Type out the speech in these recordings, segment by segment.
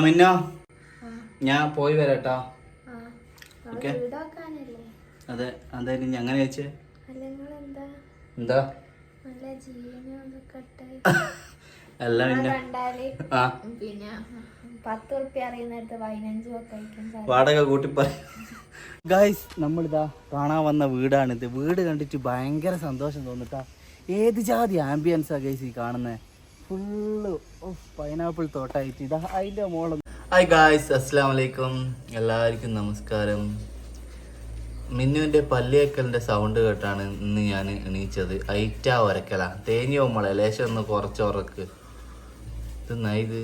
മിന്നോ? ഞാൻ പോയി വരാട്ടോ. ഓക്കെ. അതെ അതെ ഇനി അങ്ങനെ അല്ലെങ്കിൽ എന്താ? അല്ല പിന്നെ പത്ത് അറിയുന്നിടത്ത് പതിനഞ്ചും വാടക കൂട്ടി ഗായ്സ് നമ്മളിതാ കാണാൻ വന്ന വീടാണിത് വീട് കണ്ടിട്ട് ഭയങ്കര സന്തോഷം തോന്നിട്ടാ. ഏത് ജാതി ആംബിയൻസാ ഗൈസ് ഈ കാണുന്നത് ഫുള്ള് പൈനാപ്പിൾ തോട്ടായിട്ട്. ഇതാ അതിന്റെ മോൾ. ഹായ് ഗായ്സ് അസ്സാം വലൈക്കും എല്ലാവർക്കും നമസ്കാരം. മിന്നുവിന്റെ പല്ലിയേക്കലിന്റെ സൗണ്ട് കേട്ടാണ് ഇന്ന് ഞാൻ എണീച്ചത്. ഐറ്റ ഉരക്കല തേഞ്ഞോ മോളെ ലേശം ഒന്ന് കുറച്ച് ഉറക്ക്. ഇത്?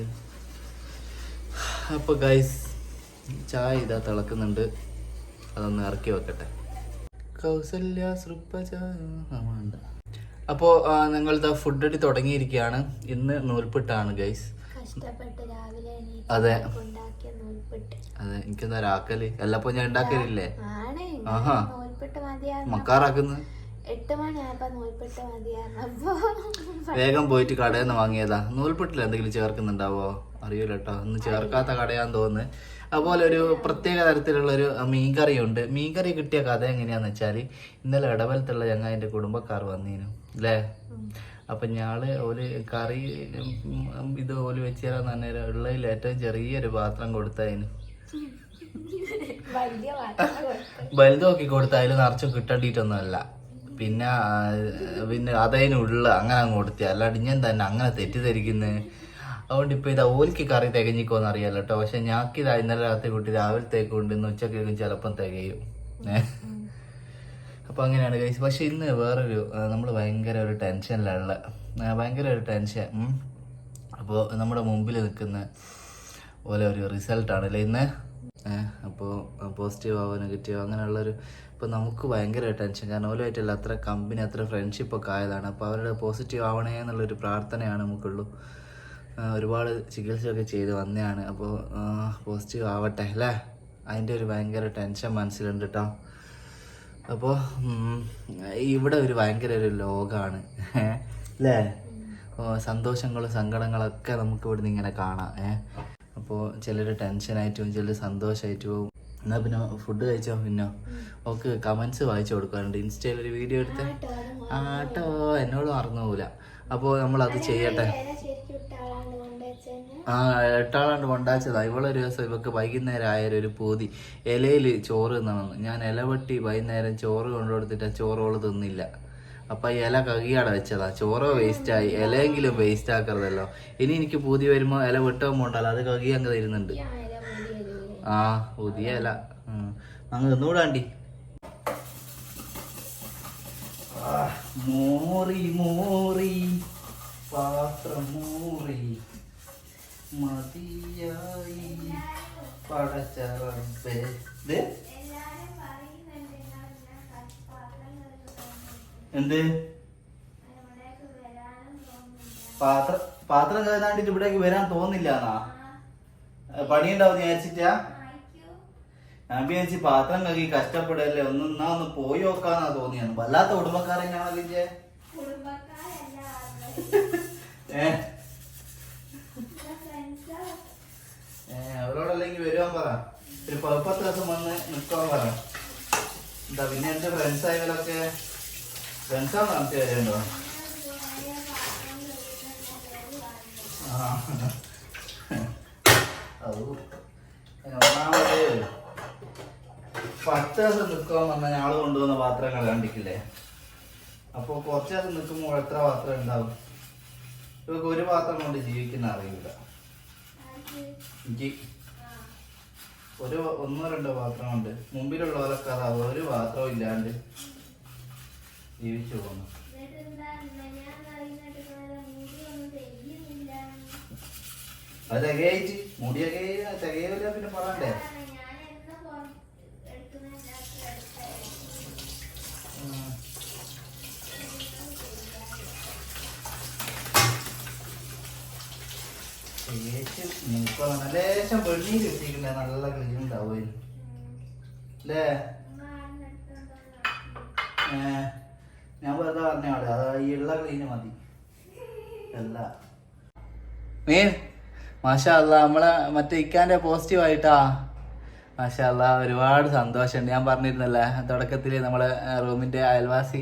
അപ്പോൾ ഗൈസ് ചായ ഇതാ തിളക്കുന്നുണ്ട്. അതൊന്ന് ഇറക്കി വെക്കട്ടെ. കൗസല്യ സൃപ്പ ചായ വേണ്ട. അപ്പോൾ ഞങ്ങൾ ഇതാ ഫുഡ് അടി തുടങ്ങിയിരിക്കുകയാണ്. ഇന്ന് നൂൽപ്പിട്ടാണ് ഗൈസ് അതെ. അതെ എനിക്കെന്താ രാക്കൽ? എല്ലപ്പോ ഞാൻ ഉണ്ടാക്കലില്ലേ? ആഹാ. മക്കാറാക്കുന്നു. അപ്പൊ വേഗം പോയിട്ട് കടയിൽ നിന്ന് വാങ്ങിയതാ. നൂൽപ്പെട്ടിൽ എന്തെങ്കിലും ചേർക്കുന്നുണ്ടാവോ? അറിയൂല കേട്ടോ ഇന്ന് ചേർക്കാത്ത കടയാന്ന് തോന്നുന്നു. അതുപോലെ ഒരു പ്രത്യേക തരത്തിലുള്ള ഒരു മീൻകറിയുണ്ട്. മീൻകറി കിട്ടിയ കഥ എങ്ങനെയാന്ന് വെച്ചാൽ ഇന്നലെ ഇടവലത്തുള്ള ഞങ്ങൾ എന്റെ കുടുംബക്കാർ വന്നീനു. അല്ലേ അപ്പൊ ഞാൾ ഒരു കറി ഇത് ഓൽ വെച്ച് തരാൻ തന്നെ ഉള്ളതിൽ ഏറ്റവും ചെറിയൊരു പാത്രം കൊടുത്തതിന്. വാർത്ത കൊടുത്തു അതിൽ നിറച്ചും കിട്ടേണ്ടിയിട്ടൊന്നുമല്ല പിന്നെ പിന്നെ അതതിനുള്ള അങ്ങനെ അങ്ങ് കൊടുത്തി. അല്ലാണ്ട് ഞാൻ തന്നെ അങ്ങനെ തെറ്റിദ്ധരിക്കുന്നത് അതുകൊണ്ട് ഇപ്പൊ ഇതാ ഓലിക്ക് കറി തികഞ്ഞിക്കോന്ന് അറിയാലോ കേട്ടോ പക്ഷെ ഞാൻ ഇത് ഇന്നലെ രാത്രി കൂട്ടി രാവിലത്തേക്ക് കൊണ്ട് ഇന്ന് ഉച്ചക്കേക്കും ചിലപ്പം തികയും. ഏ? അപ്പൊ അങ്ങനെയാണ് ഗൈസ് പക്ഷെ ഇന്ന് വേറൊരു നമ്മൾ ഭയങ്കര ഒരു ടെൻഷനിലുള്ള ഭയങ്കര ഒരു ടെൻഷൻ. അപ്പോൾ നമ്മുടെ മുമ്പിൽ നിൽക്കുന്ന പോലെ ഒരു റിസൾട്ടാണ് അല്ലേ ഇന്ന്? അപ്പോൾ പോസിറ്റീവ് ആവോ നെഗറ്റീവ് അങ്ങനെയുള്ളൊരു ഇപ്പോൾ നമുക്ക് ഭയങ്കര ടെൻഷൻ. കാരണം ഓലുമായിട്ടല്ല അത്ര കമ്പനി അത്ര ഫ്രണ്ട്ഷിപ്പ് ഒക്കെ ആയതാണ്. അപ്പോൾ അവരുടെ പോസിറ്റീവ് ആവണേ എന്നുള്ളൊരു പ്രാർത്ഥനയാണ് നമുക്കുള്ളൂ. ഒരുപാട് ചികിത്സയൊക്കെ ചെയ്ത് വന്നതാണ് അപ്പോൾ പോസിറ്റീവ് ആവട്ടെ അല്ലേ? അതിന്റെ ഒരു ഭയങ്കര ടെൻഷൻ മനസ്സിലുണ്ട് കേട്ടോ അപ്പോൾ ഇവിടെ ഒരു ഭയങ്കര ഒരു ലോകമാണ് അല്ലേ സന്തോഷങ്ങളും സങ്കടങ്ങളൊക്കെ നമുക്ക് ഇവിടുന്ന് ഇങ്ങനെ കാണാം. ഏ? അപ്പോൾ ചിലർ ടെൻഷനായിട്ടും ചിലർ സന്തോഷമായിട്ട് പോകും എന്നാൽ പിന്നെ ഫുഡ് കഴിച്ചോ? പിന്നോ ഓക്ക് കമൻസ് വായിച്ചു കൊടുക്കാറുണ്ട്. ഇൻസ്റ്റയിൽ ഒരു വീഡിയോ എടുത്ത് ആട്ടോ എന്നോട് മറന്നു. പോകില്ല അപ്പോൾ നമ്മളത് ചെയ്യട്ടെ? ആ എട്ടാളാണ്ട് കൊണ്ടാച്ചതാ. ഇവളൊരു ദിവസം ഇവക്ക് വൈകുന്നേരം ആയൊരു ഒരു പൂതി. ഇലയിൽ ചോറ് തിന്നണമെന്ന് ഞാൻ ഇല വെട്ടി വൈകുന്നേരം ചോറ് കൊണ്ടുകൊടുത്തിട്ട് ചോറോൾ തിന്നില്ല. അപ്പൊ ഇല കകിയാടെ വെച്ചതാ. ചോറോ വേസ്റ്റായി. ഇലയെങ്കിലും വേസ്റ്റ് ആക്കരുതല്ലോ ഇനി എനിക്ക് പൂതി വരുമ്പോ ഇല വെട്ടോ പോണ്ടല്ലോ അത് കകി അങ്ങ് തരുന്നുണ്ട്. ആ പുതിയ ഇല. അങ്ങ് തിന്നുകൂടാണ്ടി മോറി മോറി. പാത്രം മോറി. മതിയായി. എന്ത്? പാത്രം പാത്രം കഴുകാണ്ടിട്ട് ഇവിടേക്ക് വരാൻ തോന്നില്ല എന്നാ? പണിയുണ്ടാവും വിചാരിച്ചിട്ടാ? ഞാൻ വിചാരിച്ച് പാത്രം കഴുകി കഷ്ടപ്പെടല്ലേ ഒന്ന് എന്നാ ഒന്ന് പോയി നോക്കാന്നാ തോന്നിയാണ് വല്ലാത്ത കുടുംബക്കാരെന്നാണല്ലോ ഇജ്ജ്? ഏ ഏ, അവരോടല്ലെങ്കിൽ വരുവാൻ പറ ഒരു പത്ത് ദിവസം നിൽക്കാൻ എന്താ പിന്നെ ഫ്രണ്ട്സ് ആയവരൊക്കെ ഫ്രണ്ട്സാണ് നമുക്ക് ഔ. ഒന്നാമത് പത്ത് ദിവസം നിൽക്കാൻ വന്നാൽ ഞങ്ങൾ കൊണ്ടുവന്ന പാത്രങ്ങൾ കണ്ടിക്കില്ലേ അപ്പൊ കുറച്ച് ദിവസം നിൽക്കുമ്പോൾ എത്ര പാത്രം ഉണ്ടാവും? ഇവർക്ക് ഒരു പാത്രം കൊണ്ട് ജീവിക്കുന്ന അറിയില്ല. എനിക്ക് ഒരു ഒന്നോ രണ്ടോ പാത്രം കൊണ്ട് മുമ്പിലുള്ളവരൊക്കെ അത് ഒരു പാത്രവും ഇല്ലാണ്ട് ജീവിച്ചു പോകുന്നു അത് തികയായിട്ട് മുടിയൊക്കെ തികയില്ല പിന്നെ പറയണ്ടേ? മൂക്കണം ലേശം വെണ്ണീര് കിട്ടിയിട്ടില്ല നല്ല ക്ലീൻ ഉണ്ടാവും അല്ലേ ഞാൻ വെറുതെ പറഞ്ഞാളെ അത് ഈ ഉള്ള ക്ലീന് മതി. അല്ല. മീൻ മാഷാ അല്ലാ നമ്മളെ മറ്റേ ഇക്കാന്റെ പോസിറ്റീവ് ആയിട്ടാ. മാഷാ അല്ലാ ഒരുപാട് സന്തോഷമുണ്ട്. ഞാൻ പറഞ്ഞിരുന്നല്ലേ തുടക്കത്തിൽ നമ്മളെ റൂമിന്റെ അയൽവാസി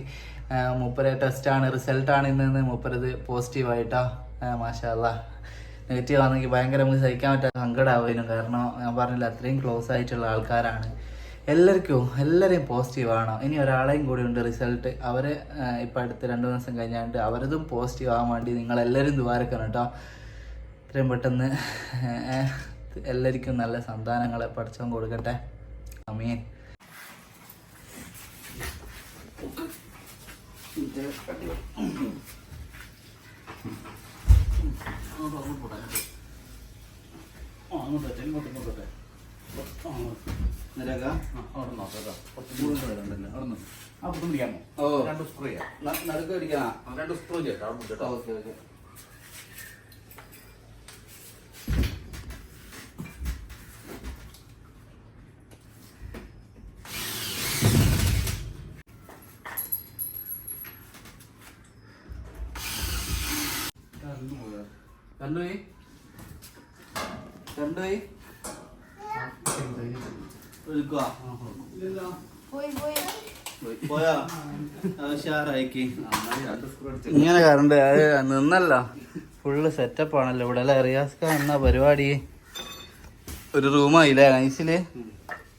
മുപ്പര മൂപ്പരെ ടെസ്റ്റാണ് റിസൾട്ടാണ് ഇന്ന് മൂപ്പരത് പോസിറ്റീവ് ആയിട്ടാ. ആ, മാഷാ അല്ലാ. നെഗറ്റീവ് ആണെങ്കിൽ ഭയങ്കര നമുക്ക് സഹിക്കാൻ പറ്റാത്ത സങ്കടമാവുമായിരുന്നു കാരണം ഞാൻ പറഞ്ഞില്ല അത്രയും ക്ലോസ് ആയിട്ടുള്ള ആൾക്കാരാണ്. എല്ലാവർക്കും എല്ലാവരെയും പോസിറ്റീവ് ആണോ? ഇനി ഒരാളെയും കൂടി ഉണ്ട് റിസൾട്ട് അവർ ഇപ്പം അടുത്ത രണ്ട് ദിവസം കഴിഞ്ഞാണ്ട് അവരതും പോസിറ്റീവ് ആവാൻ വേണ്ടി നിങ്ങളെല്ലാവരും ദ്വാരക്കണം കേട്ടോ. ഇത്രയും പെട്ടെന്ന് എല്ലാവർക്കും നല്ല സന്താനങ്ങളെ പഠിച്ചവൻ കൊടുക്കട്ടെ. അമീൻ. ഓ. ന- നടുക്ക് പിടിക്കണോ. രണ്ട് സ്ക്രൂ രണ്ട് അവിടെ പിടിച്ചോ. ഓക്കെ ഓക്കെ കണ്ടുപോയി കണ്ടുപോയി എടുക്കുവാ പോയി പോയി പോയാ ഉഷാറായിക്ക് നന്നായി രണ്ട് സ്ക്രൂ അടിച്ച് ഇങ്ങനെ കറണ്ട് നിന്നല്ല. ഫുള്ള് സെറ്റപ്പ് ആണല്ലോ ഇവിടെ അല്ലേ? റിയാസ്ക എന്ന പരിപാടി? ഒരു റൂമായില്ലേ നൈസിൽ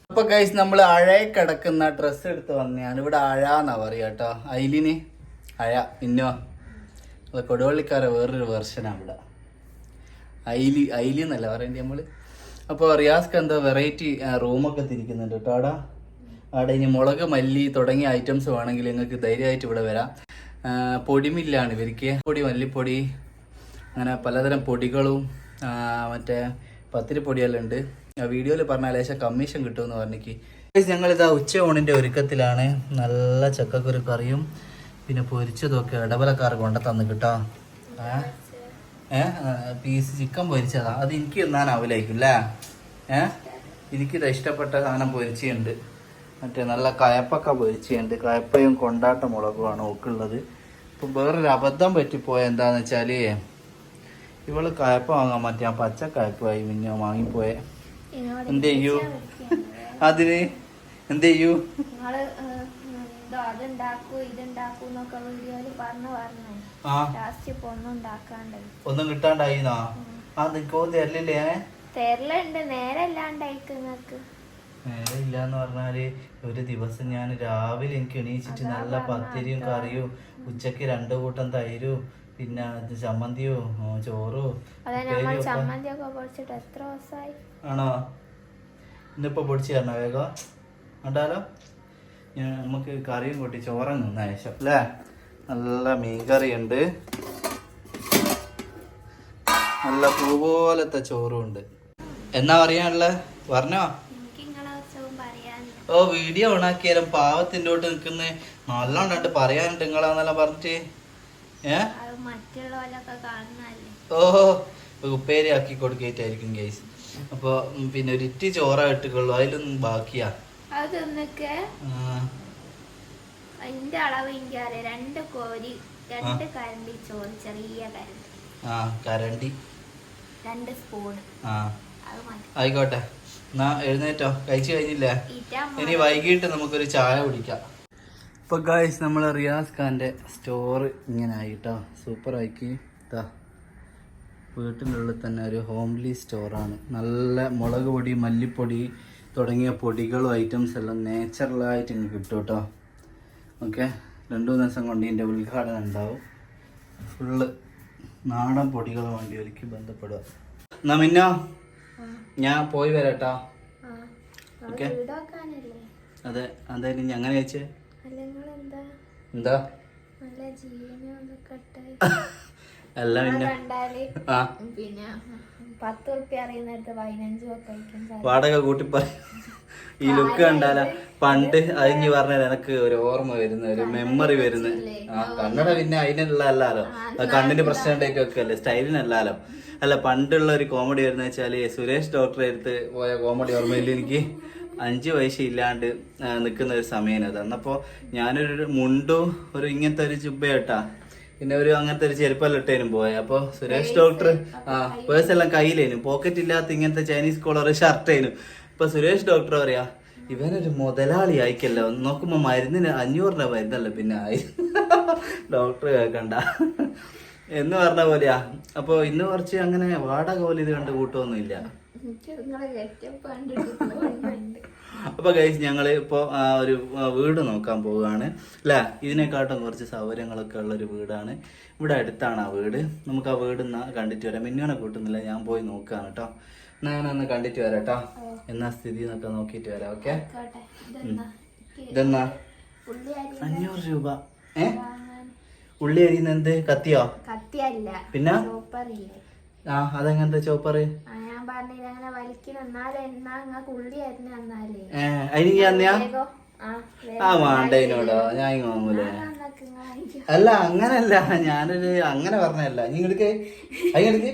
അപ്പൊ കൈസ് നമ്മൾ അഴയെ കിടക്കുന്ന ഡ്രസ്സ് എടുത്ത് വന്നെയാണ് ഇവിടെ അഴ എന്നാ പറയാ കേട്ടോ അയിലിന് അഴ പിന്നോ കൊടുവള്ളിക്കാരെ വേറൊരു വെർഷനാണ് ഇവിടെ. അയിലി അയിലി എന്നല്ല പറയണ്ടേ നമ്മൾ? അപ്പോൾ റിയാസ്ക്ക് എന്താ വെറൈറ്റി റൂമൊക്കെ തിരിക്കുന്നുണ്ട് കേട്ടോ അവിടെ അവിടെ ഇനി മുളക് മല്ലി തുടങ്ങിയ ഐറ്റംസ് വേണമെങ്കിൽ നിങ്ങൾക്ക് ധൈര്യമായിട്ട് ഇവിടെ വരാം. പൊടിമില്ലാണ് ഇവർക്ക്. പൊടി മല്ലിപ്പൊടി അങ്ങനെ പലതരം പൊടികളും മറ്റേ പത്തിരി പൊടിയെല്ലാം ഉണ്ട്. വീഡിയോയിൽ പറഞ്ഞാൽ ലേശം കമ്മീഷൻ കിട്ടുമെന്ന് പറഞ്ഞിക്ക്. ഉച്ച ഊണിന്റെ ഒരുക്കത്തിലാണ്. നല്ല ചക്കക്കുരു കറിയും പിന്നെ പൊരിച്ചതൊക്കെ ഇടവലക്കാർ കൊണ്ട തന്നു കിട്ടോ. ഏ? പീസ് ചിക്കൻ പൊരിച്ചതാ. അത് എനിക്ക് തിന്നാനാവില്ലായിരിക്കും അല്ലേ ഏ? എനിക്കിത് ഇഷ്ടപ്പെട്ട സാധനം പൊരിച്ചുണ്ട് മറ്റേ നല്ല കയപ്പൊക്കെ പൊരിച്ചുണ്ട് കയപ്പയും കൊണ്ടാട്ട മുളകുമാണ് ഓക്കുള്ളത്. ഇപ്പം വേറൊരു അബദ്ധം പറ്റിപ്പോയ എന്താന്ന് വെച്ചാൽ ഇവൾ കയപ്പ വാങ്ങാൻ മറ്റേ പച്ച കയപ്പായി പിന്നെ വാങ്ങിപ്പോയെ. എന്ത് ചെയ്യൂ? അതിന് എന്ത് ചെയ്യൂ? ഒന്നും കിട്ടാണ്ടായിരുന്നോ കിട്ടാണ്ടായിന്നാ? ആ നിക്കോ തരലില്ലേ? തരലുണ്ട് നേരെ അല്ലാണ്ടായിക്ക് നിങ്ങക്ക് നേരെ ഇല്ലാന്ന് പറഞ്ഞാൽ ഒരു ദിവസം ഞാൻ രാവിലെ എനിക്ക് എണീച്ചിട്ട് നല്ല പത്തിരിയും കറിയും ഉച്ചയ്ക്ക് രണ്ടു കൂട്ടം തൈരും പിന്നെ ചമ്മന്തിയോ ചോറോ ആണോ? ഇന്നിപ്പോ പൊടിച്ച് തരണോ വേഗം? കണ്ടാലോ? ഞാൻ നമുക്ക് കറിയും കൂട്ടി ചോറും നിന്ന ശേഷം അല്ലേ? നല്ല മീൻകറി ഉണ്ട് നല്ല പൂ പോലത്തെ ചോറും ഉണ്ട്. എന്നാ പറയാനുള്ള? പറഞ്ഞോ എനിക്ക് നിങ്ങളെ ഉത്സവം പറയാനില്ല ഓ വീഡിയോ ഓണാക്കിയാലും പാവത്തിന്റെ തൊട്ട് നിൽക്കുന്ന. നല്ലോണ്ടു പറയാനുണ്ട് നിങ്ങളാന്നെല്ലാം പറഞ്ഞിട്ട്. ഏ? ഓ ഉപ്പേരി ആക്കി കൊടുക്കേറ്റായിരിക്കും ഗൈസ് അപ്പൊ പിന്നെ ഒരു ഇറ്റി ചോറ ഇട്ടുള്ളൂ അതിലൊന്നും ബാക്കിയാ. അത് തിന്നൊക്കെ ആ, അതിന്റെ അളവ് എനിക്കറിയാം രണ്ട് കോരി രണ്ട് കരണ്ടി ചോറ് ചെറിയ കരണ്ടി. ആ കരണ്ടി. രണ്ട് സ്പൂൺ ആ. അത് മതി. ആയിക്കോട്ടെ. എന്നാ എഴുന്നേറ്റോ? കഴിച്ചു കഴിഞ്ഞില്ലേ? ഇനി വൈകിട്ട് നമുക്കൊരു ചായ കുടിക്കാം. ഇപ്പൊ ഗായ്സ് നമ്മളെ റിയാസ് ഖാന്റെ സ്റ്റോർ ഇങ്ങനെ ആയിട്ടോ. സൂപ്പർ ആക്കി ഇതാ വീട്ടിന്റെ ഉള്ളിൽ തന്നെ ഒരു ഹോംലി സ്റ്റോറാണ് നല്ല മുളക് പൊടി മല്ലിപ്പൊടി തുടങ്ങിയ പൊടികളും ഐറ്റംസ് എല്ലാം നേച്ചുറലായിട്ട് ഇങ്ങ് കിട്ടും കേട്ടോ ഓക്കെ രണ്ടു മൂന്ന് ദിവസം കൊണ്ട് ഇതിന്റെ ഉദ്ഘാടനം ഉണ്ടാവും. ഫുള്ള് നാടൻ പൊടികളുമായി വേണ്ടി ഒരിക്കൽ ബന്ധപ്പെടുക. എന്നാ മിന്നോ? ഞാൻ പോയി വരാട്ടോ. ഓക്കെ. അതെ അതായത് ഞാൻ അങ്ങനെ എന്താ? അല്ല പിന്നെ. പിന്നെ പത്ത് ഉറുപ്പ്യ അറിയുന്നിടത്ത് പതിനഞ്ചും ഒക്കെ കഴിക്കും വാടക കൂട്ടി പറ. ഈ ലുക്ക് കണ്ടാല? പണ്ട് അതിഞ്ഞ് പറഞ്ഞ എനക്ക് ഒരു ഓർമ്മ വരുന്ന ഒരു മെമ്മറി വരുന്ന ആ കണ്ണട പിന്നെ അതിനുള്ള അല്ലാലോ അത് കണ്ണിന് പ്രശ്നം ഉണ്ടായിട്ട് വെക്കല്ലേ സ്റ്റൈലിനല്ലാലോ അല്ല പണ്ടുള്ള ഒരു കോമഡി വരുന്ന വെച്ചാൽ സുരേഷ് ഡോക്ടറെ അടുത്ത് പോയ കോമഡി ഓർമ്മയിൽ എനിക്ക് അഞ്ച് വയസ്സില്ലാണ്ട് നിൽക്കുന്ന ഒരു സമയം അത്. അന്നപ്പോ ഞാനൊരു മുണ്ടും ഒരു ഇങ്ങനത്തെ ഒരു ചുബ പിന്നെ ഒരു അങ്ങനത്തെ ഒരു ചെരുപ്പല്ല ഇട്ടേനും പോയ. അപ്പൊ സുരേഷ് ഡോക്ടർ ആ പേഴ്സ് എല്ലാം കയ്യിലേനും. പോക്കറ്റ് ഇല്ലാത്ത ഇങ്ങനത്തെ ചൈനീസ് കോളർ ഷർട്ടേനും ഇപ്പൊ സുരേഷ് ഡോക്ടർ പറയാ ഇവനൊരു മുതലാളി ആയിക്കല്ലോ നോക്കുമ്പോ മരുന്നിന് അഞ്ഞൂറ് രൂപ മരുന്നല്ല പിന്നെ ആയി ഡോക്ടർ കേൾക്കണ്ട. എന്ന് പറഞ്ഞ പോലെയാ. അപ്പൊ ഇന്ന് കുറച്ച് അങ്ങനെ വാടക പോലെ ഇത് കണ്ട് കൂട്ടമൊന്നുമില്ല അപ്പൊ കഴിച്ച് ഞങ്ങൾ ഇപ്പോൾ ഒരു വീട് നോക്കാൻ പോവുകയാണ്. അല്ല? ഇതിനെക്കാട്ടും കുറച്ച് സൗകര്യങ്ങളൊക്കെ ഉള്ള ഒരു വീടാണ്. ഇവിടെ അടുത്താണ് ആ വീട്. നമുക്ക് ആ വീട് കണ്ടിട്ട് വരാം. മിന്നുവിനെ കൂട്ടുന്നില്ല. ഞാൻ പോയി നോക്കുകയാണ് കേട്ടോ എന്നാ ഞാനൊന്ന് കണ്ടിട്ട് വരാം കേട്ടോ എന്നാ സ്ഥിതി എന്നൊക്കെ നോക്കിയിട്ട് വരാം ഓക്കെ? ഇതെന്നാ? അഞ്ഞൂറ് രൂപ. ഏ? വാങ്ങാൻ ഉള്ളി അരിയുന്ന എന്ത്? കത്തിയോ? കത്തിയല്ല. പിന്നെ? ചോപ്പറില്ലേ? ആ അതെങ്ങനത്തെ ചോപ്പറ്? ആ, ഞാൻ പറഞ്ഞില്ല അങ്ങനെ വലിക്കണം എന്നാലേ എന്നാ നിങ്ങൾക്ക് ഉള്ളി അരിഞ്ഞ എന്നാലേ ഏ അതിന് ഞാൻ വേഗം, ആ, വേണ്ടതിനോടോ ഞാൻ വാങ്ങൂലേ? അല്ല അങ്ങനല്ല. ഞാനൊരു അങ്ങനെ പറഞ്ഞല്ല നീ എടുക്കേ അതിനെടുക്ക്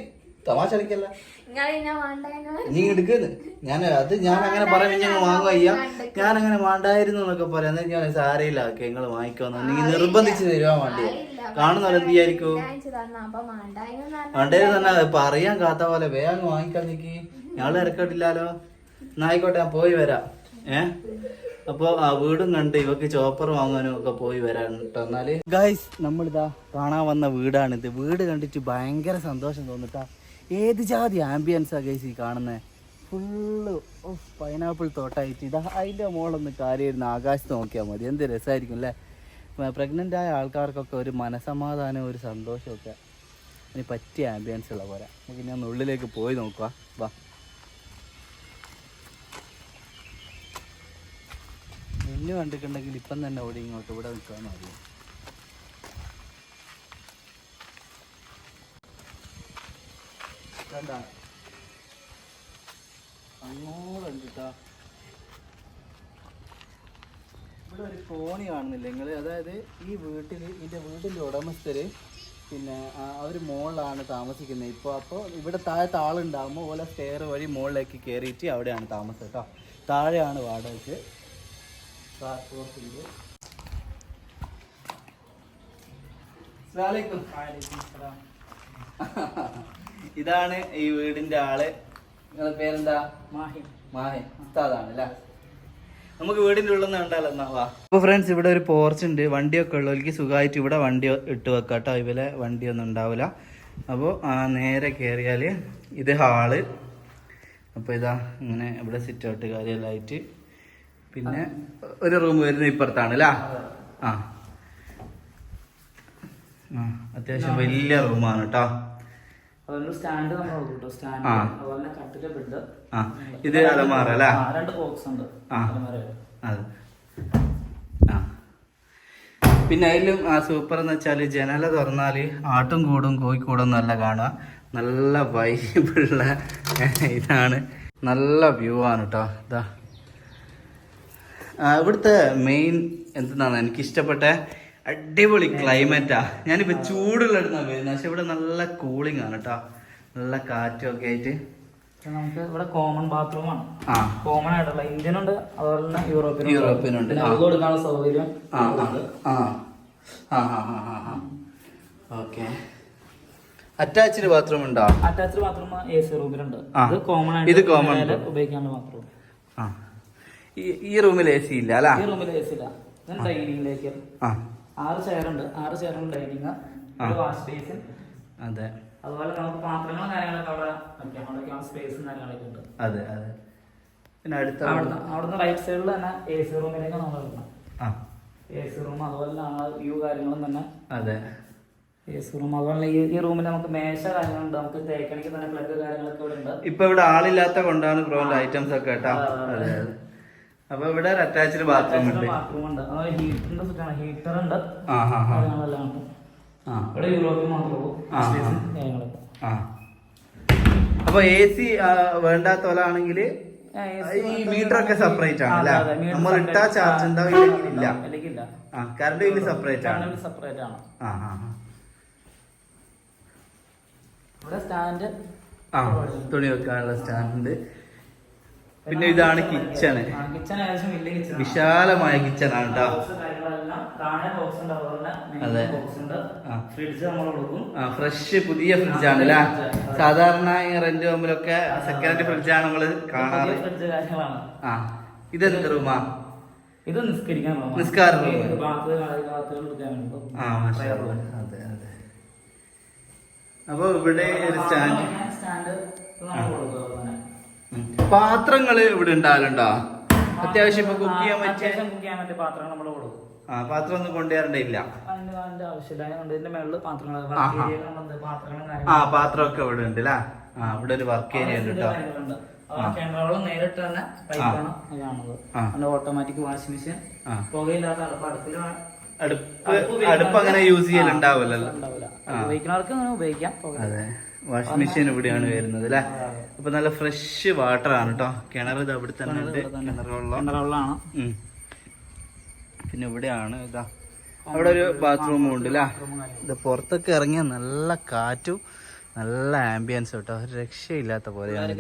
തമാശ കളിക്കല്ല നീ എടുക്കുന്നു ഞാൻ അത് ഞാൻ അങ്ങനെ പറയാൻ ഞങ്ങൾ വാങ്ങുവയ്യ ഞാൻ അങ്ങനെ വേണ്ടായിരുന്നു എന്നൊക്കെ പറയാം. ഞാൻ സാരയില്ല. നിങ്ങൾ വാങ്ങിക്കോന്ന് നീ നിർബന്ധിച്ച് തരുവാൻ വേണ്ടി. കാണുന്നവരെ എന്ത് വിചാരിക്കൂ? വേണ്ടായിരുന്നു തന്നു. പറയാൻ കാത്ത പോലെ വേഗം വാങ്ങിക്കാൻ നിക്ക്. ഞങ്ങൾ ഇറക്കട്ടില്ലാലോ എന്നായിക്കോട്ടെ ഞാൻ പോയി വരാം. ഏ? അപ്പൊ ആ വീടും കണ്ട് ഇവക്ക് ചോപ്പർ വാങ്ങാനും ഒക്കെ പോയി വരാൻ എന്നാൽ. ഗൈസ് നമ്മളിതാ കാണാൻ വന്ന വീടാണിത്. വീട് കണ്ടിട്ട് ഭയങ്കര സന്തോഷം തോന്നിട്ടാ. ഏത് ജാതി ആംബിയൻസാ ഗൈസ് ഈ കാണുന്നത് ഫുള്ള് പൈനാപ്പിൾ തോട്ടായിട്ട്. ഇതാ അതിന്റെ മോളൊന്ന് കാര്യമായിരുന്നു ആകാശത്ത് നോക്കിയാൽ മതി. എന്ത് രസമായിരിക്കും അല്ലേ പ്രഗ്നന്റ് ആയ ആൾക്കാർക്കൊക്കെ ഒരു മനസമാധാനം ഒരു സന്തോഷമൊക്കെ ഇനി പറ്റിയ ആംബിയൻസ് ഉള്ള പോലെ നമുക്ക് ഞാൻ ഉള്ളിലേക്ക് പോയി നോക്കുക വാ. ഇന്നു കണ്ടിട്ടുണ്ടെങ്കിൽ ഇപ്പം തന്നെ ഓടി ഇങ്ങോട്ട് ഇവിടെ നിൽക്കാൻ മതി. കണ്ട. അങ്ങോട്ടുണ്ട് കേട്ടോ ഇവിടെ ഒരു ഫോണി കാണുന്നില്ല നിങ്ങൾ അതായത് ഈ വീട്ടിൽ ഇതിന്റെ വീട്ടിന്റെ ഉടമസ്ഥര് പിന്നെ അവർ മുകളിലാണ് താമസിക്കുന്നത്. ഇപ്പോൾ അപ്പോൾ ഇവിടെ താഴത്തെ ആളുണ്ടാകുമ്പോൾ ഓല സ്റ്റെയർ വഴി മുകളിലേക്ക് കയറിയിട്ട് അവിടെയാണ് താമസം കേട്ടോ. താഴെയാണ് വാടകയ്ക്ക് ട്രാൻസ്പോർട്ടിന്റെ ഇതാണ് ഈ വീടിന്റെ ആൾ. നിങ്ങളെ പേരെന്താ? മാഹി മാഹി ഉസ്താദാണ് അല്ലേ നമുക്ക് വീടിന്റെ ഉള്ളിൽ നിന്ന് ഉണ്ടാലോ വാ. അപ്പൊ ഫ്രണ്ട്സ് ഇവിടെ ഒരു പോർച്ച് ഉണ്ട്. വണ്ടിയൊക്കെ ഉള്ളവർക്ക് സുഖമായിട്ട് ഇവിടെ വണ്ടി ഇട്ട് വെക്കാം കേട്ടോ ഇവലെ വണ്ടിയൊന്നും ഉണ്ടാവില്ല അപ്പോൾ നേരെ കയറിയാൽ ഇത് ഹാൾ. അപ്പോൾ ഇതാ ഇങ്ങനെ ഇവിടെ സിറ്റ് ഔട്ട് കാര്യമെല്ലാം ആയിട്ട്. പിന്നെ ഒരു റൂം വരുന്നത് ഇപ്പുറത്താണ് അല്ലേ? ആ. ആ അത്യാവശ്യം വലിയ റൂമാണ് കേട്ടോ സ്റ്റാൻഡ് നമ്മൾ നോക്കും സ്റ്റാൻഡ്. ആ. അതുപോലെ കട്ടിലെ ബെഡ് ആ ഇത് അലമാറ അല്ലേ? രണ്ട് ബോക്സ് ഉണ്ട്. പിന്നെ അതിലും ആ സൂപ്പർ എന്ന് വെച്ചാൽ ജനല തുറന്നാൽ ആട്ടും കൂടും കോഴിക്കൂടും നല്ല കാണുക. നല്ല വൈബുള്ള ഇതാണ്. നല്ല വ്യൂ ആണ് കേട്ടോ ഇതാ ഇവിടുത്തെ മെയിൻ എന്താണ് എനിക്ക് ഇഷ്ടപ്പെട്ട അടിപൊളി ക്ലൈമറ്റാ ഞാനിപ്പോ ചൂടുള്ള ഇടുന്നാ വരുന്നത് പക്ഷെ ഇവിടെ നല്ല കൂളിംഗ് ആണ് കേട്ടോ. നല്ല കാറ്റൊക്കെ ആയിട്ട്. നമുക്ക് ഇവിടെ കോമൺ ബാത്റൂം ആണ്. ആ. കോമൺ ആയിട്ടുള്ള ഇന്ത്യൻ ഉണ്ട് അതുപോലെ തന്നെ യൂറോപ്യൻ. അത് കൊടുക്കാനുള്ള സൗകര്യം ഓക്കെ. അറ്റാച്ച്ഡ് ബാത്റൂം ഉണ്ടോ? അറ്റാച്ച്ഡ് ബാത്റൂം എ സി റൂമിലുണ്ട് ഉണ്ട് ഇത് കോമൺ ഇത് കോമൺ. ഉപയോഗിക്കാനുള്ള ബാത്റൂം ഈ റൂമിൽ എ സി ഇല്ല അല്ല? ഈ റൂമിൽ എ സി ഇല്ല. ഡൈനിങ്ങിലേക്ക് ആ. ആറ് ചെയറുണ്ട്. ആറ് ചെയറും ഡൈനിങ് സ്പേസ് വാഷ് അതെ. അതുപോലെ നമുക്ക് പാത്രങ്ങളും കാര്യങ്ങളൊക്കെ അവിടെ വയ്ക്കാം. സ്പേസും കാര്യങ്ങളൊക്കെ ഉണ്ട്. അതെ അതെ. പിന്നെ അടുത്ത അവിടുന്ന് അവിടുന്ന് റൈറ്റ് സൈഡിൽ തന്നെ എ സി റൂമിലേക്ക് നമ്മൾ ആ. എ സി റൂം അതുപോലെ തന്നെ വ്യൂ കാര്യങ്ങളും തന്നെ. അതെ. എ സി റൂം അതുപോലെ ഈ ഈ റൂമിൽ നമുക്ക് മേശ കാര്യങ്ങളുണ്ട്. നമുക്ക് തേക്കണിക്ക് തന്നെ പ്ലഗ് കാര്യങ്ങളൊക്കെ ഇവിടെ ഉണ്ട്. ഇപ്പൊ ഇവിടെ ആളില്ലാത്ത കൊണ്ടാണ് ബ്രോ ഐറ്റംസ് ഒക്കെ കേട്ടോ. അപ്പൊ ഇവിടെ അറ്റാച്ച്ഡ് ബാത്റൂം ഉണ്ട്. ബാത്റൂം ഉണ്ട്. ഹീറ്ററിന്റെ സ്വിച്ചാണ് ഹീറ്റർ ഉണ്ട്. കാര്യങ്ങളെല്ലാം ഉണ്ട് ഇവിടെ യൂറോപ്പിൽ മാത്രമേ അപ്പൊ എ സി വേണ്ടാത്ത പോലാണെങ്കിൽ AC ഈ മീറ്റർ ഒക്കെ സെപ്പറേറ്റ് ആണ് അല്ലേ? നമ്മൾ ഇട്ടാ. ചാർജ് ഉണ്ടാവും ഇല്ല കറണ്ട് ബില്ല് സെപ്പറേറ്റ് ആണ്. സെപ്പറേറ്റ് ആണ്. ഇവിടെ സ്റ്റാൻഡ് ആ തുണി വെക്കാനുള്ള സ്റ്റാൻഡ് പിന്നെ ഇതാണ് കിച്ചൺ വിശാലമായ കിച്ചൺ ആണ് കേട്ടോ അതെ. ഉണ്ട്. ആ. ഫ്രിഡ്ജ് ആണ് അല്ലെ ഫ്രഷ് പുതിയ സാധാരണ ഈ റെന്റ് ഹോമിലൊക്കെ സെക്കൻഡ് ഹാൻഡ് ഫ്രിഡ്ജ് ആണ് നമ്മൾ കാണാറ്. ആ ഇതെന്ത് റൂമാ ഇത് നിസ്കരിക്കാൻ ആണ്. നിസ്കാര ആ. അതെ അതെ. അപ്പൊ ഇവിടെ ഒരു സ്റ്റാൻഡ് സ്റ്റാൻഡ് പാത്രങ്ങൾ ഇവിടെ ഉണ്ടാവലുണ്ടോ അത്യാവശ്യം ഇപ്പൊ കുക്ക് ചെയ്യാൻ പറ്റിയ അത്യാവശ്യം കുക്ക് ചെയ്യാൻ പറ്റിയ പാത്രങ്ങൾ നമ്മൾ കൊടുക്കും. ആ പാത്രം ഒന്നും കൊണ്ടുവരണ്ടില്ല ആ പാത്രമൊക്കെ ഇവിടെ ഉണ്ട് അല്ലേ ആ ഇവിടെ ഒരു വർക്ക് ഏരിയ ഉണ്ട് കേട്ടോ ക്യാമറകളും നേരിട്ട് തന്നെ പൈപ്പാണ് കാണുന്നത്. അതിന്റെ ഓട്ടോമാറ്റിക് വാഷിംഗ് മെഷീൻ. പുകയില്ലാത്ത അടുപ്പ് അടുപ്പ് അടുപ്പ് അങ്ങനെ യൂസ് ചെയ്യലുണ്ടാവില്ലല്ലോ. ഉപയോഗിക്കുന്നവർക്ക് അങ്ങനെ ഉപയോഗിക്കാം. വാഷിംഗ് മെഷീൻ ഇവിടെയാണ് വരുന്നത് അല്ലേ? അപ്പൊ നല്ല ഫ്രഷ് വാട്ടർ ആണ് കേട്ടോ കിണർ ഇത് അവിടെ തന്നെ ഉണ്ട്. കിണറുള്ളാണ് പിന്നെ ഇവിടെയാണ് ഇതാ. അവിടെ ഒരു ബാത്റൂമും ഉണ്ട് അല്ലേ? ഇത് പുറത്തൊക്കെ ഇറങ്ങിയ നല്ല കാറ്റും നല്ല ആംബിയൻസ് കേട്ടോ ഒരു രക്ഷയില്ലാത്ത പോലെയാണ്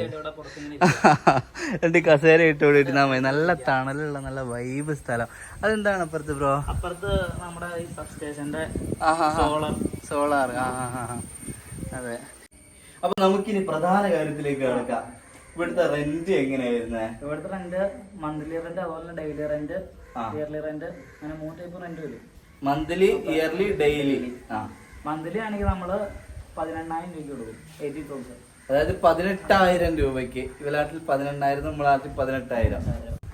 എന്നിട്ട് കസേര ഇട്ട് ഇട്ടുകൊണ്ട് ഇരുന്നാൽ മതി. നല്ല തണലുള്ള നല്ല വൈബ് സ്ഥലം. അതെന്താണ് അപ്പുറത്ത് ബ്രോ അപ്പുറത്ത് നമ്മുടെ ഈ സബ് സ്റ്റേഷന്റെ സോളാർ സോളാർ ആ. അതെ. അപ്പൊ നമുക്കിനി പ്രധാന കാര്യത്തിലേക്ക് കിടക്കാം. ഇവിടുത്തെ റെന്റ് എങ്ങനെയാ വരുന്നത് ഇവിടുത്തെ റെന്റ് മന്ത്ലി റെന്റ് അതുപോലെ ഡെയിലി റെന്റ് ഇയർലി റെന്റ് അങ്ങനെ മൂന്ന് ടൈപ്പ് റെന്റ് വരും. മന്ത്ലി ഇയർലി ഡെയിലി മന്ത്ലി ആണെങ്കിൽ നമ്മൾ പതിനെണ്ണായിരം രൂപ കൊടുക്കും. എയ്റ്റി തൗസൻഡ് അതായത് പതിനെട്ടായിരം രൂപയ്ക്ക്. ഇവലാട്ടിൽ പതിനെണ്ണായിരം നമ്മളാട്ടിൽ പതിനെട്ടായിരം.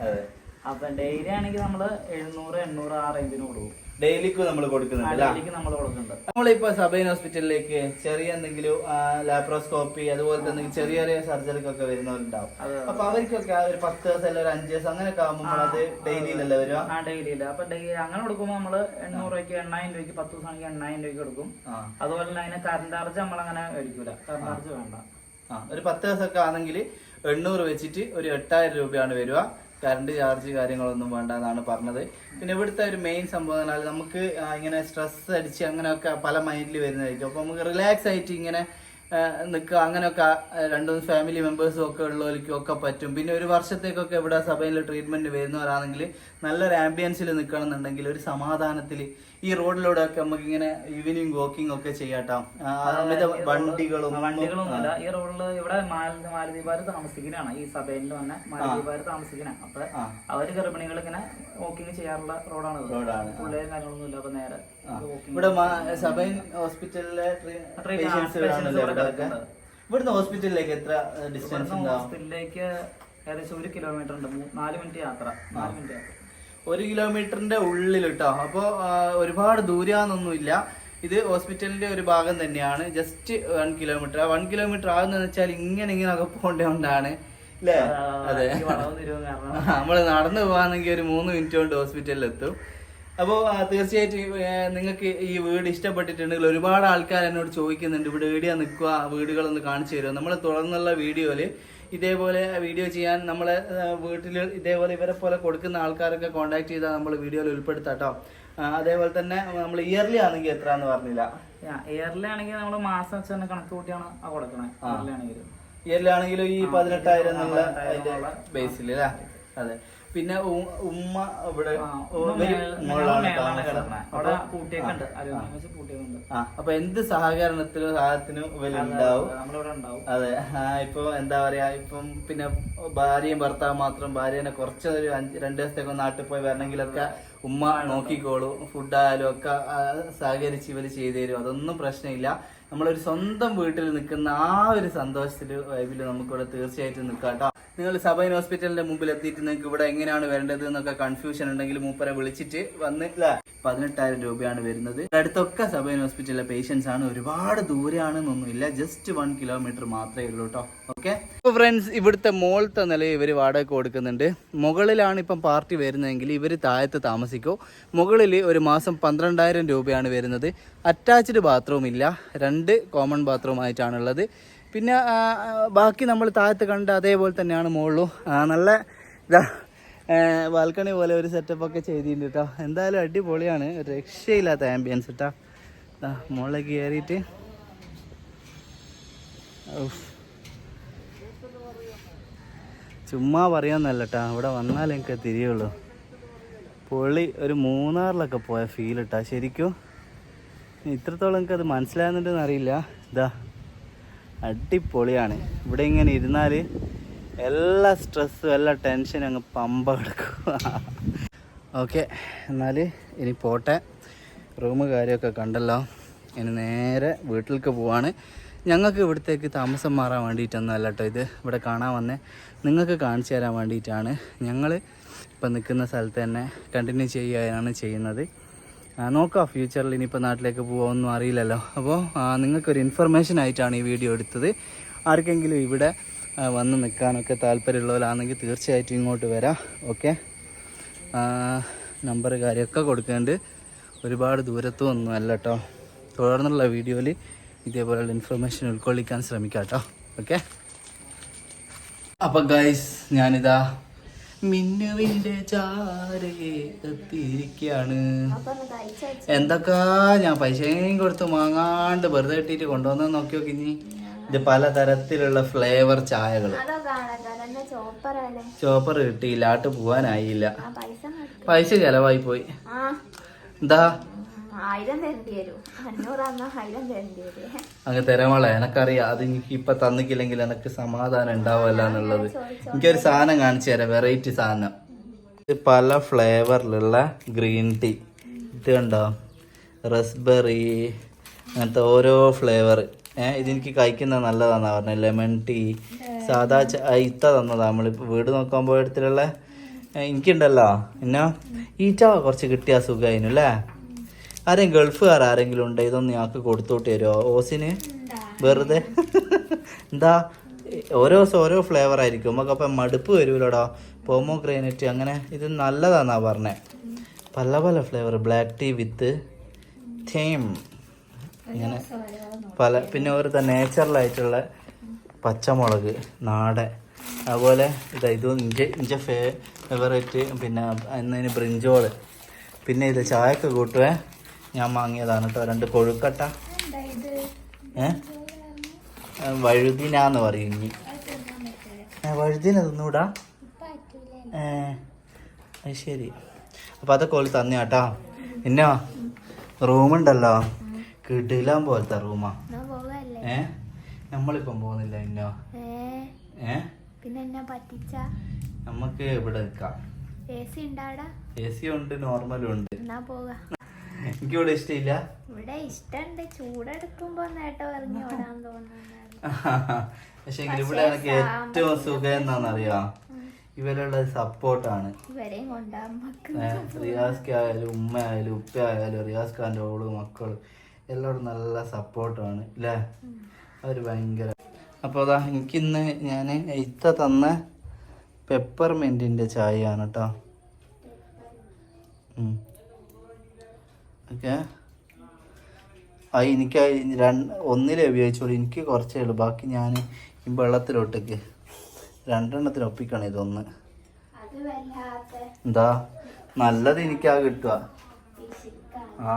അതെ. അപ്പൊ ഡെയിലി ആണെങ്കിൽ നമ്മൾ എഴുന്നൂറ് എണ്ണൂറ് ആ റേഞ്ചിന് കൊടുക്കും. ഡെയിലിക്ക് നമ്മൾ കൊടുക്കുന്നുണ്ട് നമ്മൾ കൊടുക്കുന്നുണ്ട്. നമ്മളിപ്പോ സബൈൻ ഹോസ്പിറ്റലിലേക്ക് ചെറിയ എന്തെങ്കിലും ലാപ്രോസ്കോപ്പി അതുപോലെ തന്നെ ചെറിയ ചെറിയ സർജറിക്കൊക്കെ വരുന്നവരുണ്ടാവും. അപ്പൊ അവർക്കൊക്കെ ഒരു പത്ത് ദിവസം അല്ലെങ്കിൽ ഒരു അഞ്ച് ദിവസം അങ്ങനെയൊക്കെ ആകുമ്പോൾ അത് ഡെയിലിയിലല്ലേ വരും ആ ഡെയിലി ഇല്ല അപ്പൊ ഡെയിലി അങ്ങനെ കൊടുക്കുമ്പോൾ നമ്മൾ എണ്ണൂറ് രൂപയ്ക്ക് എണ്ണായിരം രൂപയ്ക്ക് പത്ത് ദിവസം ആണെങ്കിൽ എണ്ണായിരം രൂപയ്ക്ക് കൊടുക്കും. അതുപോലെ തന്നെ അതിന് കറണ്ട് ചാർജ് നമ്മൾ അങ്ങനെ മേടിക്കൂല. കറണ്ട് ചാർജ് വേണ്ട. ആ ഒരു പത്ത് ദിവസമൊക്കെ ആണെങ്കിൽ എണ്ണൂറ് വെച്ചിട്ട് ഒരു എട്ടായിരം രൂപയാണ് വരിക. കറണ്ട് ചാർജ് കാര്യങ്ങളൊന്നും വേണ്ട എന്നാണ് പറഞ്ഞത്. പിന്നെ ഇവിടുത്തെ ഒരു മെയിൻ സംഭവം എന്നാൽ നമുക്ക് ഇങ്ങനെ സ്ട്രെസ് അടിച്ച് അങ്ങനെയൊക്കെ പല മൈൻഡിൽ വരുന്നതായിരിക്കും. അപ്പോൾ നമുക്ക് റിലാക്സ് ആയിട്ട് ഇങ്ങനെ നിൽക്കുക അങ്ങനെയൊക്കെ രണ്ടും ഫാമിലി മെമ്പേഴ്സും ഒക്കെ ഉള്ളവർക്കും ഒക്കെ പറ്റും. പിന്നെ ഒരു വർഷത്തേക്കൊക്കെ ഇവിടെ സഭയിൽ ട്രീറ്റ്മെന്റ് വരുന്നവരാണെങ്കിൽ നല്ലൊരു ആംബിയൻസിൽ നിൽക്കണം എന്നുണ്ടെങ്കിൽ ഒരു സമാധാനത്തിൽ ഈ റോഡിലൂടെ ഒക്കെ നമുക്ക് ഇങ്ങനെ ഈവനിങ് വാക്കിംഗ് ഒക്കെ ചെയ്യാട്ടോ വണ്ടികളും അമിത വണ്ടികളും വണ്ടികളൊന്നുമില്ല ഈ റോഡിൽ ഇവിടെ മാലി മാലദ്വീപാര് താമസിക്കുന്നതാണ് ഈ സഭയിൽ തന്നെ മാലദ്വീപാര് താമസിക്കുന്നതാണ് അപ്പൊ. അവർ ഗർഭിണികൾ ഇങ്ങനെ വാക്കിംഗ് ചെയ്യാറുള്ള റോഡാണ് റോഡാണ്. പിള്ളേരും കാര്യങ്ങളൊന്നും ഇല്ല അപ്പൊ നേരെ ഇവിടെ സബൈൻ ഹോസ്പിറ്റലിലെ. ഇവിടുന്ന് ഹോസ്പിറ്റലിലേക്ക് എത്ര ഡിസ്റ്റൻസ് ഹോസ്പിറ്റലിലേക്ക് ഏകദേശം ഒരു കിലോമീറ്റർ ഉണ്ട്. നാല് മിനിറ്റ് യാത്ര. നാല് മിനിറ്റ് യാത്ര. ഒരു കിലോമീറ്ററിന്റെ ഉള്ളിൽ കേട്ടോ അപ്പോൾ ഒരുപാട് ദൂരാന്നൊന്നുമില്ല ഇത് ഹോസ്പിറ്റലിന്റെ ഒരു ഭാഗം തന്നെയാണ്. Just one kilometre. ആ വൺ കിലോമീറ്റർ ആകുന്നതെന്ന് വെച്ചാൽ ഇങ്ങനെ ഇങ്ങനെ ഒക്കെ പോകേണ്ടതുകൊണ്ടാണ്. അല്ലേ അതെ. നമ്മൾ നടന്നു പോകാന്നെങ്കിൽ ഒരു മൂന്ന് മിനിറ്റ് കൊണ്ട് ഹോസ്പിറ്റലിൽ എത്തും അപ്പോ തീർച്ചയായിട്ടും നിങ്ങൾക്ക് ഈ വീട് ഇഷ്ടപ്പെട്ടിട്ടുണ്ടെങ്കിൽ ഒരുപാട് ആൾക്കാർ എന്നോട് ചോദിക്കുന്നുണ്ട് ഇവിടെ എവിടെയാ നിൽക്കുക? വീടുകളൊന്ന് കാണിച്ചു തരുമോ? നമ്മൾ തുടർന്നുള്ള വീഡിയോയിൽ ഇതേപോലെ വീഡിയോ ചെയ്യാൻ നമ്മൾ വീട്ടിൽ ഇതേപോലെ ഇവരെ പോലെ കൊടുക്കുന്ന ആൾക്കാരൊക്കെ കോൺടാക്ട് ചെയ്താൽ നമ്മൾ വീഡിയോയിൽ ഉൾപ്പെടുത്താം കേട്ടോ അതേപോലെ തന്നെ നമ്മൾ ഇയർലി ആണെങ്കിൽ എത്ര എന്ന് പറഞ്ഞില്ല ഇയർലി ആണെങ്കിൽ നമ്മൾ മാസം വെച്ച് തന്നെ കണക്ക് കൂട്ടിയാണ് കൊടുക്കണേ ഇയർലി ആണെങ്കിലും. ഈ പതിനെട്ടായിരം എന്നുള്ള ബേസിൽ അല്ലേ അതെ. പിന്നെ ഉമ്മ ഇവിടെ അപ്പൊ- എന്ത് സഹകരണത്തിലും സഹായത്തിനും ഇവരുണ്ടാവും അതെ ഇപ്പൊ എന്താ പറയാ ഇപ്പം പിന്നെ ഭാര്യയും ഭർത്താവ് മാത്രം ഭാര്യനെ കുറച്ച് ഒരു അഞ്ച് രണ്ട് ദിവസത്തേക്ക് നാട്ടിൽ പോയി വരണമെങ്കിലൊക്കെ ഉമ്മ നോക്കിക്കോളൂ ഫുഡായാലും ഒക്കെ സഹകരിച്ച് ഇവർ ചെയ്തു തരും. അതൊന്നും പ്രശ്നമില്ല. നമ്മളൊരു സ്വന്തം വീട്ടിൽ നിൽക്കുന്ന ആ ഒരു സന്തോഷത്തിൽ വൈബിൽ നമുക്കിവിടെ തീർച്ചയായിട്ടും നിൽക്കാം കേട്ടോ. നിങ്ങൾ സബൈൻ ഹോസ്പിറ്റലിന്റെ മുമ്പിൽ എത്തിയിട്ട് നിങ്ങൾക്ക് ഇവിടെ എങ്ങനെയാണ് വരേണ്ടത് എന്നൊക്കെ കൺഫ്യൂഷൻ ഉണ്ടെങ്കിൽ മൂപ്പരെ വിളിച്ചിട്ട് വന്ന്? പതിനെട്ടായിരം രൂപയാണ് വരുന്നത്. അടുത്തൊക്കെ സബൈൻ ഹോസ്പിറ്റലിലെ പേഷ്യൻസ് ആണ്. ഒരുപാട് ദൂരെയാണെന്നൊന്നുമില്ല ജസ്റ്റ് വൺ കിലോമീറ്റർ മാത്രമേ ഉള്ളൂ കേട്ടോ ഓക്കെ ഫ്രണ്ട്സ് ഇവിടുത്തെ മോളത്തെ നിലയിൽ ഇവർ വാടക കൊടുക്കുന്നുണ്ട്. മുകളിലാണ് ഇപ്പം പാർട്ടി വരുന്നതെങ്കിൽ ഇവർ താഴത്ത് താമസിക്കും. മുകളിൽ ഒരു മാസം പന്ത്രണ്ടായിരം രൂപയാണ് വരുന്നത്. അറ്റാച്ച്ഡ് ബാത്റൂം ഇല്ല. രണ്ട് കോമൺ ബാത്റൂം ആയിട്ടാണുള്ളത് പിന്നെ ബാക്കി നമ്മൾ താഴത്ത് കണ്ട അതേപോലെ തന്നെയാണ് മുകളിലും നല്ല ഇതാ ബാൽക്കണി പോലെ ഒരു സെറ്റപ്പ് ഒക്കെ ചെയ്തിട്ടുണ്ട് കേട്ടോ. എന്തായാലും അടിപൊളിയാണ്. രക്ഷയില്ലാത്ത ആംബിയൻസ് കേട്ടോ മുകളിലേക്ക് കയറിയിട്ട് ചുമ്മാ പറയാന്നല്ല കേട്ടോ ഇവിടെ വന്നാലേ എനിക്ക് തിരിയുള്ളൂ. പൊള്ളി ഒരു മൂന്നാറിലൊക്കെ പോയ ഫീൽ ഇട്ടാ ശരിക്കും ഇത്രത്തോളം എനിക്കത് മനസ്സിലാകുന്നുണ്ടെന്ന് അറിയില്ല. ഇതാ അടിപൊളിയാണ്. ഇവിടെ ഇങ്ങനെ ഇരുന്നാൽ എല്ലാ സ്ട്രെസ്സും എല്ലാ ടെൻഷനും അങ്ങ് പമ്പ കിടക്കും. ഓക്കെ എന്നാൽ ഇനി പോട്ടെ. റൂം കാര്യമൊക്കെ കണ്ടല്ലോ. ഇനി നേരെ വീട്ടിലേക്ക് പോവാണ്. ഞങ്ങൾക്ക് ഇവിടത്തേക്ക് താമസം മാറാൻ വേണ്ടിയിട്ടൊന്നുമല്ല കേട്ടോ ഇത്. ഇവിടെ കാണാൻ വന്നേ. നിങ്ങൾക്ക് കാണിച്ചു തരാൻ വേണ്ടിയിട്ടാണ്. ഞങ്ങൾ ഇപ്പം നിൽക്കുന്ന സ്ഥലത്ത് തന്നെ കണ്ടിന്യൂ ചെയ്യാനാണ് ചെയ്യുന്നത്. നോക്കാം ഫ്യൂച്ചറിൽ ഇനിയിപ്പോൾ നാട്ടിലേക്ക് പോകുമെന്നും അറിയില്ലല്ലോ. അപ്പോൾ നിങ്ങൾക്കൊരു ഇൻഫർമേഷൻ ആയിട്ടാണ് ഈ വീഡിയോ എടുത്തത്. ആർക്കെങ്കിലും ഇവിടെ വന്ന് നിൽക്കാനൊക്കെ താല്പര്യമുള്ളവരാണെങ്കിൽ തീർച്ചയായിട്ടും ഇങ്ങോട്ട് വരാം. ഓക്കെ നമ്പർ കാര്യമൊക്കെ കൊടുക്കേണ്ട. ഒരുപാട് ദൂരത്തും ഒന്നും അല്ല കേട്ടോ തുടർന്നുള്ള വീഡിയോയിൽ ഇതേപോലെയുള്ള ഇൻഫർമേഷൻ ഉൾക്കൊള്ളിക്കാൻ ശ്രമിക്കാം കേട്ടോ ഓക്കെ അപ്പം ഗൈസ് ഞാനിതാ മിന്നുവിന്റെ ചാരയെ എത്തിയിരിക്കുകയാണ് എന്തൊക്കെ? ഞാൻ പൈസയും കൊടുത്ത് മാങ്ങാണ്ട് വെറുതെ കിട്ടിയിട്ട് കൊണ്ടുവന്ന നോക്കി നോക്കി ഇനി. ഇത് പലതരത്തിലുള്ള ഫ്ലേവർ ചായകൾ ചോപ്പർ കിട്ടിയില്ല. ആട്ട് പോവാനായില്ല. പൈസ ചെലവായി പോയി. എന്താ? ആയിരം തരേണ്ടി വരും. അഞ്ഞൂറാന്നാ ആയിരം തരേണ്ടി വരും. അങ്ങ് തരമോളെ എനക്കറിയാം. അത് എനിക്ക് ഇപ്പൊ തന്നിക്കില്ലെങ്കിൽ എനിക്ക് സമാധാനം ഉണ്ടാവില്ല എന്നുള്ളത്. എനിക്കൊരു സാധനം കാണിച്ചു തരാം. വെറൈറ്റി സാധനം. ഇത് പല ഫ്ലേവറിലുള്ള ഗ്രീൻ ടീ. ഇത് കണ്ടോ? റസ്ബെറി അങ്ങനത്തെ ഓരോ ഫ്ലേവർ. ഏഹ് ഇതെനിക്ക് കഴിക്കുന്നത് നല്ലതാണെന്നാ പറഞ്ഞത്. Lemon tea. സാധാ ഇത്ത തന്നതാ നമ്മളിപ്പോൾ വീട് നോക്കാൻ പോയടത്തിലുള്ള എനിക്കുണ്ടല്ലോ. എന്നാ? ഈ ചാ കുറച്ച് കിട്ടിയ സുഖമായിരുന്നു അല്ലേ? ആരെയും ഗൾഫുകാർ ആരെങ്കിലും ഉണ്ടോ? ഇതൊന്ന് ഞങ്ങൾക്ക് കൊടുത്തോട്ട് തരുമോ ഓസിന്? വെറുതെ? എന്താ? ഓരോ ദിവസം ഓരോ ഫ്ലേവർ ആയിരിക്കും. നമുക്ക് അപ്പം മടുപ്പ് വരുമല്ലോടാ? പോമോ ഗ്രാനൈറ്റ് അങ്ങനെ ഇത് നല്ലതാന്നാ പറഞ്ഞത് പല പല flavour black tea with them ഇങ്ങനെ പല പിന്നെ ഒരു നേച്ചുറലായിട്ടുള്ള പച്ചമുളക് നാടൻ. അതുപോലെ ഇതാ ഇത് ഇഞ്ച ഇഞ്ച ഫേവറേറ്റ് പിന്നെ എന്നതിന് ബ്രിഞ്ചോൾ പിന്നെ ഇത് ചായക്ക് കൂട്ടുവേ. ഞാൻ വാങ്ങിയതാണ് കേട്ടോ രണ്ട് കൊഴുക്കട്ട. ഏ? വഴുതിനാന്ന് പറയും ഇനി. വഴുതിന തിന്നൂടാ? ഏ അത് ശരി. അപ്പം അതൊക്കെ ഓൽ തന്നെ കേട്ടോ പിന്നെ റൂമുണ്ടല്ലോ. കിടിലാൻ പോലത്തെ റൂമാ. ഏ? നമ്മളിപ്പം പോകുന്നില്ല ഇന്നോ? ഏ? നമുക്ക് ഇവിടെ നിൽക്കാം. എ സി ഉണ്ടാടാ എ സി ഉണ്ട് നോർമലും ഉണ്ട്. എന്നാ ഇവിടെ എനിക്കിവിടെ ഇഷ്ടമില്ല. ഇവിടെ ഇഷ്ടണ്ട്. ചൂടെടുക്കുമ്പോ നേട്ടം ഇറങ്ങി ഓടാൻ തോന്നുന്നു പക്ഷെ ഇവിടെ എനിക്ക് ഏറ്റവും സുഖം എന്താണെന്നറിയാം? ഇവരുള്ള സപ്പോർട്ടാണ്. റിയാസ്ക്ക് ആയാലും ഉമ്മ ആയാലും ഉപ്പ ആയാലും റിയാസ് ഖാന്റെ ഓൾ മക്കൾ എല്ലാവരും നല്ല സപ്പോർട്ടാണ് അല്ലേ അവർ ഭയങ്കര അപ്പോൾ അതാ എനിക്കിന്ന് ഞാൻ ഇത്ത തന്ന പെപ്പർമെന്റിന്റെ ചായയാണ് കേട്ടോ ഓക്കെ. ആ എനിക്ക് രണ്ട് ഒന്നിലേ ഉപയോഗിച്ചോളൂ എനിക്ക് കുറച്ചേ ഉള്ളൂ. ബാക്കി ഞാൻ ഈ വെള്ളത്തിലോട്ടേക്ക് രണ്ടെണ്ണത്തിന് ഒപ്പിക്കണം ഇതൊന്ന്. എന്താ? നല്ലത് എനിക്കാ കിട്ടുക. ആ.